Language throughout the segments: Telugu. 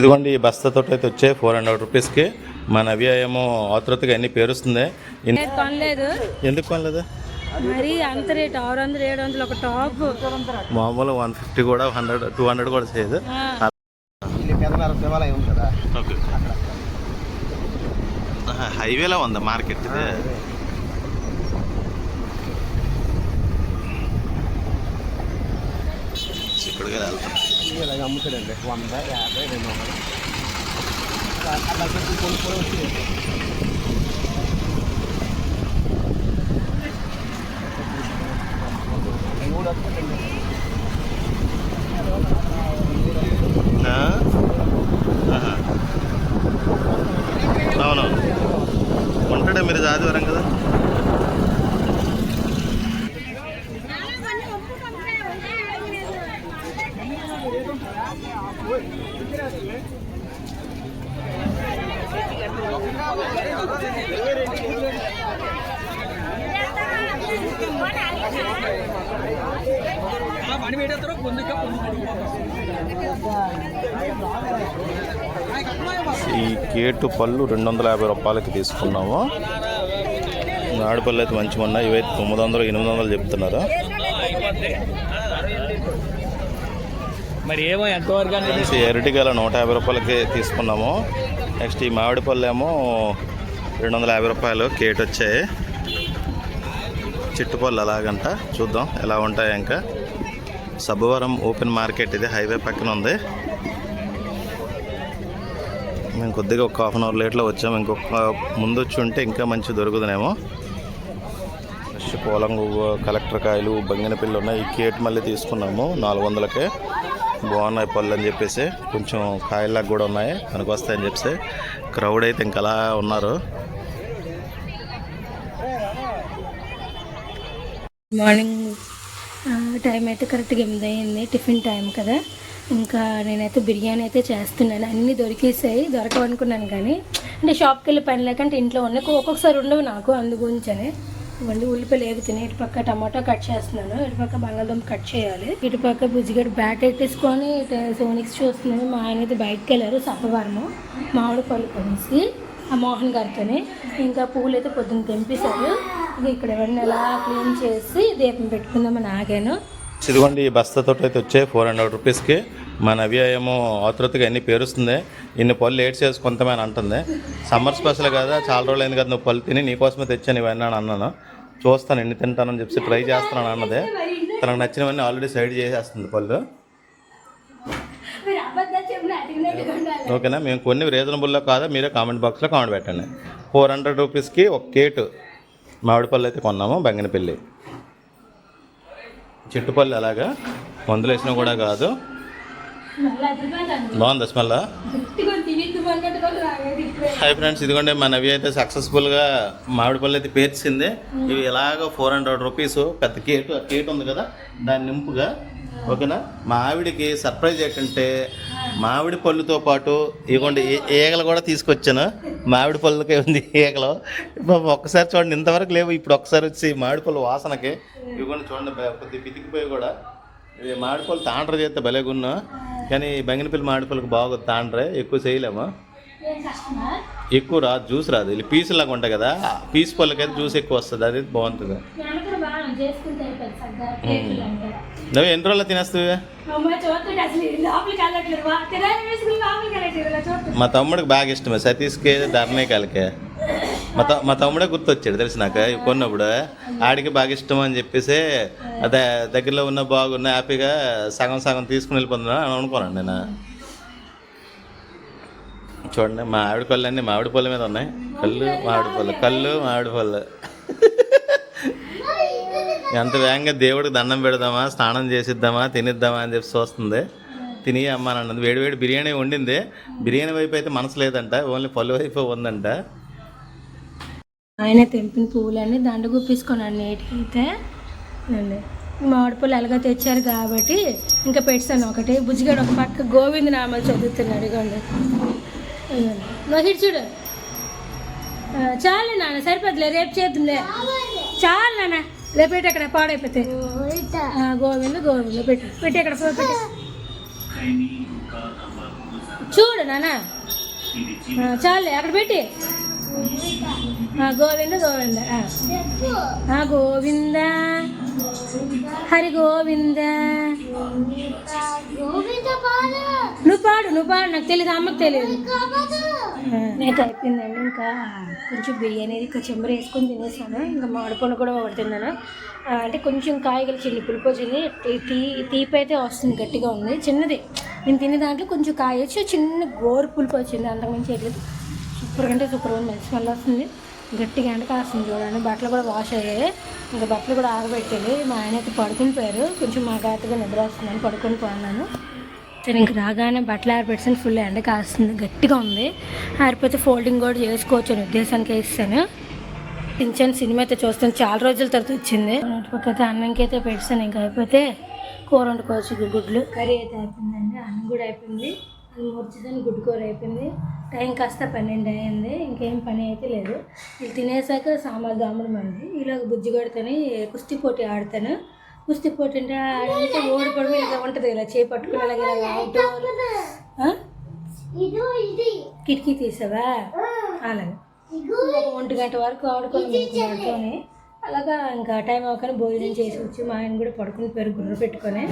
ఇదిగోండి ఈ బస్తాతో అయితే వచ్చాయి ఫోర్ హండ్రెడ్ రూపీస్కి మన నవ్య ఏమో ఆతృతగా అన్ని పేరుస్తుంది ఎందుకు కొనలేదు? మరి అంత రేట్ ఆరు వందలు ఏడు వందలు ఒక టాప్. మామూలు వన్ ఫిఫ్టీ కూడా హండ్రెడ్ టూ హండ్రెడ్ కూడా చేయదు. హైవేలో ఉంది మార్కెట్ ఇక్కడికి వెళ్తాం. ఇలాగ అమ్ముతాడండి వంద యాభై రెండు వందలు అట్లా పెట్టి కొనుక్కొని వచ్చి మూడు వస్తుందండి ఆ? ఆహా. అవునవును ఉంటాడే మీరు ఆదివారం కదా ఈ కేటు పళ్ళు రెండు వందల యాభై రూపాయలకి తీసుకున్నాము. ఆడపళ్ళు అయితే మంచిగా ఉన్నాయి ఇవైతే తొమ్మిది వందలు ఎనిమిది వందలు చెప్తున్నారా? మరి ఏమో ఎంతవరకు అనేది ఎరటిగల నూట యాభై రూపాయలకి తీసుకున్నాము. నెక్స్ట్ ఈ మామిడి పళ్ళు ఏమో రెండు వందల యాభై రూపాయలు కేట్ వచ్చాయి. చిట్టుపళ్ళు అలాగంట. చూద్దాం ఎలా ఉంటాయి ఇంకా. సబ్బవరం ఓపెన్ మార్కెట్ ఇది హైవే పక్కన ఉంది. మేము కొద్దిగా ఒక హాఫ్ అన్ అవర్ లేట్లో వచ్చాము. ఇంకొక ముందు వచ్చి ఉంటే ఇంకా మంచి దొరుకుతుందేమో ఫ్రెష్ పోలంగు కలెక్టర్ కాయలు బంగినపిల్లి ఉన్నాయి. ఈ కేట్ మళ్ళీ తీసుకున్నాము. నాలుగు వందలకే. బాగున్నాయి పళ్ళు అని చెప్పేసి. కొంచెం కాయలాగా కూడా ఉన్నాయి. మనకు వస్తాయని చెప్పేసి. క్రౌడ్ అయితే ఇంకా అలా ఉన్నారు. మార్నింగ్ టైం అయితే కరెక్ట్గా ఎనిమిది అయింది. టిఫిన్ టైం కదా. ఇంకా నేనైతే బిర్యానీ అయితే చేస్తున్నాను. అన్నీ దొరికేసాయి. దొరకవనుకున్నాను కానీ అంటే షాప్కి వెళ్ళి పని లేకంటే ఇంట్లో ఉన్నాయి. ఒక్కొక్కసారి ఉండవు నాకు అందు మళ్ళీ ఇవ్వండి ఉల్లిపాయలు ఏగుతున్నాయి ఇటుపక్క టమాటా కట్ చేస్తున్నాను. ఇటుపక్క బంగాళదుంప కట్ చేయాలి. ఇటుపక్క బుజ్జిగడ్డ బ్యాట్ పెట్టేసుకొని ఇటు సోనిక్స్ చూస్తున్నాను మా ఆయన అయితే బయటకు వెళ్ళారు సప్పవారము మామిడి పళ్ళు కొనేసి ఆ మోహన్ గారితోనే ఇంకా పువ్వులు అయితే పొద్దున్న తెంపేశారు. ఇక్కడ ఎవరిని ఎలా క్లీన్ చేసి దీపం పెట్టుకుందామని ఆగాను. ఇదిగోండి ఈ బస్తాతో అయితే వచ్చాయి. ఫోర్ హండ్రెడ్ రూపీస్కి మన అవి ఏమో ఆతృతగా ఎన్ని పేరుస్తుంది? ఇన్ని పళ్ళు లేట్ చేసి అని అంటుంది. సమ్మర్ స్పెషల్ కదా చాలా రోజులు అయింది కదా నువ్వు పళ్ళు తిని నీకోసమే తెచ్చాను ఇవన్నీ అని అన్నాను. చూస్తాను ఎన్ని తింటానని చెప్పి ట్రై చేస్తున్నాను అన్నదే. తనకు నచ్చినవన్నీ ఆల్రెడీ సైడ్ చేసేస్తుంది పళ్ళు. ఓకేనా? మేము కొన్ని రీజనబుల్లో కాదా మీరే కామెంట్ బాక్స్లో కామెంట్ పెట్టండి. ఫోర్ హండ్రెడ్ రూపీస్కి ఒక కేటు మామిడి పళ్ళు అయితే కొన్నాము బంగినపల్లి. చెట్టుపల్లి అలాగా మందులు వేసినా కూడా కాదు. బాగుంది స్మెల్? హాయ్ ఫ్రెండ్స్ ఇదిగోండి మన నవి అయితే సక్సెస్ఫుల్గా మామిడి పళ్ళు అయితే పేర్చింది. ఇవి ఎలాగో ఫోర్ హండ్రెడ్ రూపీస్ పెద్ద కేటు ఆ కేటు ఉంది కదా దాని నింపుగా ఓకేనా? మా ఆవిడికి సర్ప్రైజ్ ఏంటంటే మామిడి పళ్ళుతో పాటు ఇదిగోండి ఈగలు కూడా తీసుకొచ్చాను. మామిడి పళ్ళకి ఉంది ఈగలు ఒక్కసారి చూడండి ఇంతవరకు లేవు. ఇప్పుడు ఒక్కసారి వచ్చి మామిడి పళ్ళు వాసనకి ఇదిగోండి చూడండి కొద్దిగా పితికిపోయి కూడా ఇది మామిడి తాండ్ర చేస్తే భలేగున్నా కానీ బంగినపల్లి మామిడి బాగా తాండ్రే ఎక్కువ చేయలేము. ఎక్కువ రాదు జ్యూస్ రాదు. ఇది పీసులాగా ఉంటాయి కదా ఆ పీస్ పళ్ళకైతే జ్యూస్ ఎక్కువ వస్తుంది. అది బాగుంటుంది. నువ్వు ఎన్ని రోజులు తినేస్తావు మా తమ్ముడికి బాగా ఇష్టమే సతీష్కి ధర్నేకాలకే మా మా తమ్ముడే గుర్తొచ్చాడు తెలిసి నాకు? ఇవి కొన్నప్పుడు ఆడికి బాగా ఇష్టం అని చెప్పేసి అదే దగ్గరలో ఉన్న బాగున్న హ్యాపీగా సగం సగం తీసుకుని వెళ్ళిపోతున్నా అని అనుకోనండి నేను. చూడండి మా ఆవిడ పళ్ళు అన్నీ మామిడి పళ్ళ మీద ఉన్నాయి. కళ్ళు మామిడి పళ్ళు కళ్ళు మామిడి పళ్ళు ఎంత వేగంగా దేవుడికి దండం పెడదామా స్నానం చేసిద్దామా తినిద్దామా అని చెప్పి చూస్తుంది. తిని అమ్మ అని అన్నది. వేడి వేడి బిర్యానీ వండింది. బిర్యానీ వైపు అయితే మనసు లేదంట ఓన్లీ పళ్ళు వైపు ఉందంట. ఆయన తెంపిన పువ్వులన్నీ దండ గుప్పించుకున్నాను నీట్గా అయితే అండి మామిడి పూలు ఎలాగో తెచ్చారు కాబట్టి ఇంకా పెట్టాను ఒకటి. బుజ్జిగాడు ఒక పక్క గోవింద నామాలు చదువుతున్నాడు ఇగోండి. ఇగోండి. చూడు. చాలు నాన్న సరిపోతులే రేపు చేద్దాంలే. చాలు నాన్న రేపు పెట్టి అక్కడ పాడైపోతే. గోవింద గోవింద పెట్టు. పెట్టి అక్కడ ఫోన్ చూడు నాన్న. ఆ, చాలు అక్కడ పెట్టి. గోవింద గోవింద గోవింద హరి గోవింద నువ్వు పాడు నువ్వు పాడు నాకు తెలియదు అమ్మకు తెలియదు నేను అయిపోయిందండి ఇంకా. కొంచెం బిర్యానీ ఇంకా చెంబర వేసుకొని తినేసాను. ఇంకా మామిడిపండు కూడా ఒకటి తిన్నాను. ఆ, అంటే కొంచెం కాయగల చిల్లి పులుపు వచ్చింది తీ- తీపి అయితే వస్తుంది గట్టిగా ఉంది. చిన్నది. నేను తినే దాంట్లో కొంచెం కాయ వచ్చి చిన్న గోరు పులుపు వచ్చింది. అంతకుమించి వెళ్ళలేదు సూపర్ అంటే సూపర్ ఉంది. స్మెల్ వస్తుంది. గట్టిగా ఎండ కాస్తుంది చూడండి. బట్టలు కూడా వాష్ అయ్యాయి. ఇంకా బట్టలు కూడా ఆగబెట్టాలి మా ఆయన అయితే పడుకుని పోయారు. కొంచెం మా గాతగా నిద్ర వస్తుందని పడుకొని పోన్నాను. సరే ఇంక రాగానే బట్టలు ఆరిపెట్టాను ఫుల్ ఎండ కాస్తుంది. గట్టిగా ఉంది. ఆరిపోతే ఫోల్డింగ్ కూడా చేసుకోవచ్చు అనే ఉద్దేశానికి ఇస్తాను. పింఛన్ సినిమా అయితే చూస్తాను. చాలా రోజుల తర్వాత వచ్చింది. పక్కతే అన్నంకి అయితే పెట్టాను ఇంకా అయిపోతే కూర వండుకోవచ్చు. గుడ్లు. కర్రీ అయితే అయిపోయిందండి. అన్నం కూడా అయిపోయింది. అన్నం వచ్చేదాన్ని గుడ్డు కూర అయిపోయింది. టైం కాస్త పన్నెండు అయింది. ఇంకేం పని అయితే లేదు. ఇది తినేసాక సామాన్ దామడం అండి ఇలా బుజ్జి కొడితేనే కుస్తీ పోటీ ఆడతాను. కుస్తీ పోటీ అంటే ఆడంటే ఓడిపోవడం ఇలా ఉంటుంది ఇలా చేయి పట్టుకుని అలాగే ఇలా అవుట్ ఆ? కిటికీ తీసావా? అలాగే. ఒంటి గంట వరకు ఆడుకొని అలాగా ఇంకా టైం అవ్వగానే భోజనం చేసి వచ్చి మా ఆయన కూడా పడుకుని పేరు గుర్ర పెట్టుకొని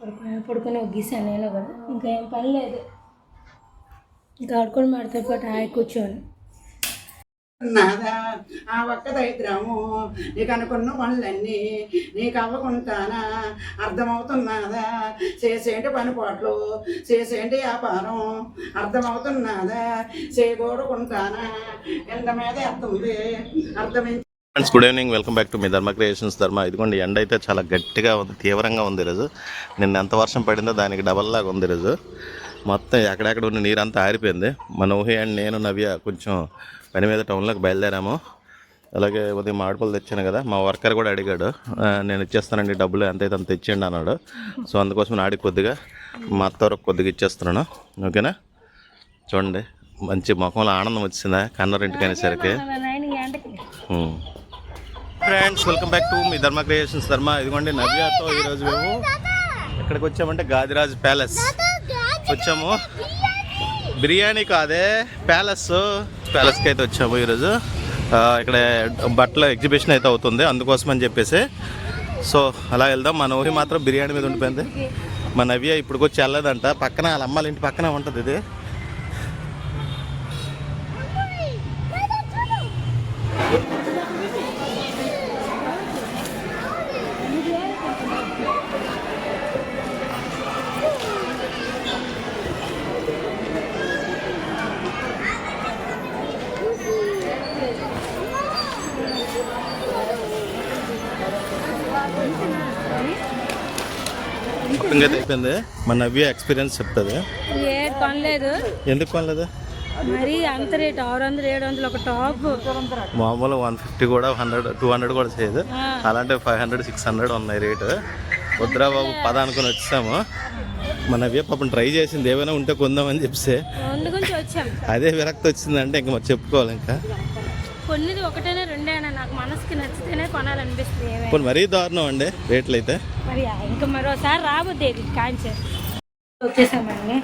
పడుకుని పడుకొని ఒగ్గిసాను నేను కూడా. ఇంకా ఏం పని లేదు. ఇంకా ఆడుకొని మాడితో పాటు ఆయ కూర్చొని నాదా ఆ ఒక్క దరిద్రము నీకు అనుకున్న పనులన్నీ నీకు అవ్వకుంటానా? అర్థమవుతున్నదా? చేసేంటి పనిపాట్లు చేసేంటి వ్యాపారం అర్థమవుతున్నదా? చేయకూడకుంటానా? ఎంత మీద అర్థముంది. అర్థం friends good evening welcome back to me Dharma creations ధర్మ ఇదిగోండి ఎండ అయితే చాలా గట్టిగా ఉంది తీవ్రంగా ఉంది ఈరోజు నిన్న ఎంత వర్షం పడిందో దానికి డబల్ లాగా ఉంది ఈరోజు మొత్తం ఎక్కడెక్కడ ఉన్న నీరంతా ఆరిపోయింది. మన ఊహి అండ్ నేను నవ్య కొంచెం పని మీద టౌన్లోకి బయలుదేరాము. అలాగే ఉదయం మామిడిపళ్ళు తెచ్చాను కదా మా వర్కర్ కూడా అడిగాడు నేను ఇచ్చేస్తానండి డబ్బులు ఎంత అయితే అంత తెచ్చేయండి అన్నాడు. సో అందుకోసం నాడికి కొద్దిగా మా అత్త వరకు కొద్దిగా ఇచ్చేస్తున్నాను. ఓకేనా? చూడండి మంచి ముఖంలో ఆనందం వచ్చిందా? కన్నరింటికి అనేసరికి ఫ్రెండ్స్ వెల్కమ్ బ్యాక్ టు మీ ధర్మ క్రియేషన్స్. ధర్మ ఇదిగోండి నవ్యాతో ఈరోజు మేము ఇక్కడికి వచ్చామంటే గాదిరాజ్ ప్యాలెస్. వచ్చాము. బిర్యానీ కాదే ప్యాలెస్. ప్యాలెస్కి అయితే వచ్చాము ఈరోజు. ఇక్కడ బట్టల ఎగ్జిబిషన్ అయితే అవుతుంది అందుకోసం అని చెప్పేసి. సో అలా వెళ్దాం. మన ఊహి మాత్రం బిర్యానీ మీద ఉండిపోయింది. మన నవ్య ఇప్పుడు కూడా వెళ్ళదంట. పక్కన వాళ్ళ అమ్మాళ్ళ ఇంటి పక్కన ఉంటుంది ఇది. షాపింగ్ అయితే అయిపోయింది. మా నవ్య ఎక్స్పీరియన్స్ చెప్తుంది. ఏ కొనలేదు. ఎందుకు కొనలేదు? మరి అంత రేట్ ఆరు వందలు ఏడు వందలు ఒక టాప్. మామూలు వన్ ఫిఫ్టీ కూడా హండ్రెడ్ టూ హండ్రెడ్ కూడా చేయదు. అలాంటి ఫైవ్ హండ్రెడ్ సిక్స్ హండ్రెడ్ ఉన్నాయి రేటు. వద్దురా బాబు పద అనుకుని వచ్చాము. మన నవ్య పాపం ట్రై చేసింది ఏమైనా ఉంటే కొందామని చెప్పి అదే విరక్తి వచ్చిందంటే ఇంకా మరి చెప్పుకోవాలి ఇంకా. కొన్నిది ఒకటేనా రెండేనా నాకు మనసుకి నచ్చితేనే కొనాలనిపిస్తుంది ఇప్పుడు మరీ దారుణం అండి రేట్లు అయితే మరి ఇంకా మరోసారి రాబోద్ది ఇది కాంచే. వచ్చేసామండి.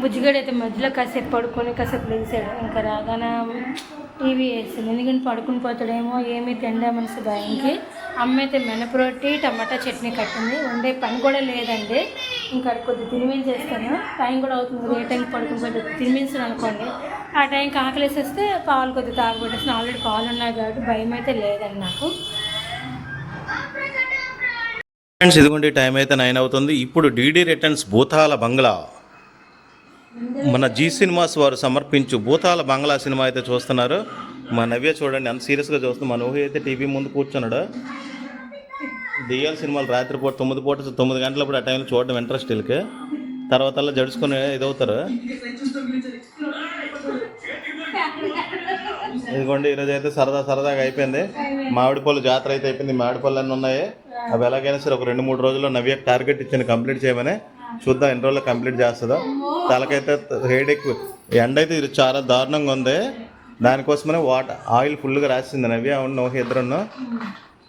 బుజ్జిగాడు అయితే మధ్యలో కాసేపు పడుకొని కాసేపు లేచాడు. ఇంకా రాగానే టీవీ వేసింది. ఎందుకంటే పడుకుని పోతాడేమో ఏమీ తిండా మనసు భయంకి. అమ్మ అయితే మినపరొట్టి టమాటా చట్నీ కట్టింది. వండే పని కూడా లేదండి. ఇంకా కొద్దిగా తినిమించేస్తాను టైం కూడా అవుతుంది. ఏ టైం పడుకుని కొద్దిగా తినిమించాను అనుకోండి. ఆ టైంకి ఆకలేసేస్తే పాలు కొద్దిగా తాగబెట్టేసి ఆల్రెడీ పాలు ఉన్నాయి కాబట్టి భయం అయితే లేదండి నాకు. ఫ్రెండ్స్ ఇదిగోండి టైం అయితే నైన్ అవుతుంది. ఇప్పుడు డీడీ రిటర్న్స్ భూతాల బంగ్లా. మన జీ సినిమాస్ వారు సమర్పించు భూతాల బంగ్లా సినిమా అయితే చూస్తున్నారు. మా నవ్య చూడండి అంత సీరియస్గా చూస్తుంది. మన ఊహ అయితే టీవీ ముందు కూర్చున్నాడు. దెయ్యాల సినిమాలు రాత్రిపూట తొమ్మిది పూట తొమ్మిది గంటలప్పుడు ఆ టైంలో చూడడం ఇంట్రెస్ట్ వీళ్ళకి. తర్వాత అలా జడుచుకొని ఇదవుతారు. ఇదిగోండి ఈరోజు అయితే సరదా సరదాగా అయిపోయింది. మామిడి పళ్ళు జాతర అయితే అయిపోయింది. మామిడి పళ్ళు అన్నీ ఉన్నాయి. అవి ఎలాగైనా సరే ఒక రెండు మూడు రోజుల్లో నవ్య టార్గెట్ ఇచ్చింది కంప్లీట్ చేయమని చూద్దాం ఎన్ని రోజుల్లో కంప్లీట్ చేస్తుందో. తలకైతే హెడ్ ఎక్కువ ఎండ అయితే ఇది చాలా దారుణంగా ఉంది. దానికోసమనే వాటర్ ఆయిల్ ఫుల్గా రాసింది నవ్య అవును నోహి ఇద్దరున్నా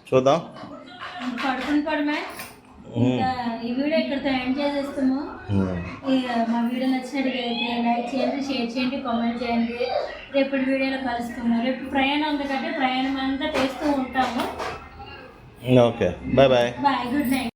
చూద్దాం. పడుకుని పడమే. ఇంకా ఈ వీడియో ఇక్కడితో ఎండ్ చేసేస్తాము. మా వీడియో నచ్చినట్టుగా లైక్ చేయండి షేర్ చేయండి కామెంట్ చేయండి. రేపటి వీడియోలో కలుసుకుందాం రేపు ప్రయాణం ఉంది కాబట్టి ప్రయాణం అంతా చేస్తూ ఉంటాము. Okay. Bye bye. Bye good night.